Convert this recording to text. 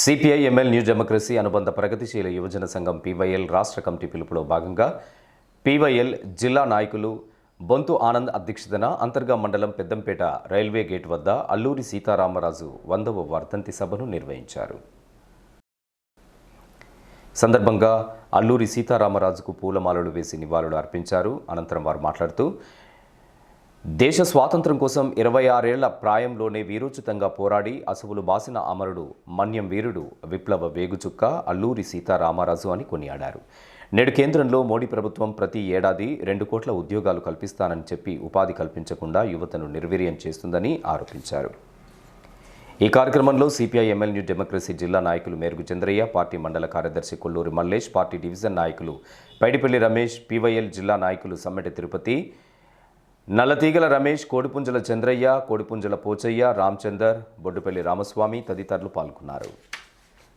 CPIML new democracy అనుబంధ ప్రగతిశీల యువజన సంఘం పీవైఎల్ రాష్ట్ర కమిటీ పిలుపులో భాగంగా పీవైఎల్ జిల్లా నాయకులు బొంతు ఆనంద్ అధ్యక్షతన అంతర్గా మండలం పెద్దంపేట రైల్వే గేట్ వద్ద అల్లూరి సీతారామరాజు వందవ వర్ధంతి సభను నిర్వహించారు. సందర్భంగా అల్లూరి సీతారామరాజుకు పూలమాలలు వేసి నివాళులు అర్పించారు. అనంతరం వారు మాట్లాడుతూ దేశ స్వాతంత్రం కోసం ఇరవై ఆరేళ్ళ ప్రాయంలోనే వీరోచితంగా పోరాడి అసువులు బాసిన అమరుడు మన్యం వీరుడు విప్లవ వేగుచుక్క అల్లూరి సీతారామరాజు అని కొనియాడారు. నేడు కేంద్రంలో మోడీ ప్రభుత్వం ప్రతి ఏడాది రెండు కోట్ల ఉద్యోగాలు కల్పిస్తానని చెప్పి ఉపాధి కల్పించకుండా యువతను నిర్వీర్యం చేస్తుందని ఆరోపించారు. ఈ కార్యక్రమంలో సిపిఐ ఎమ్మెల్యే న్యూ డెమోక్రసీ జిల్లా నాయకులు మేరుగు చంద్రయ్య పార్టీ మండల కార్యదర్శి కొల్లూరి మల్లేష్ పార్టీ డివిజన్ నాయకులు పైడిపల్లి రమేష్ పీవైఎల్ జిల్లా నాయకులు సమ్మెట తిరుపతి నల్లతీగల రమేష్ కోడిపుంజల చంద్రయ్య కోడిపుంజల పోచయ్య రామచందర్ బొడ్డుపల్లి రామస్వామి తదితరులు పాల్గొన్నారు.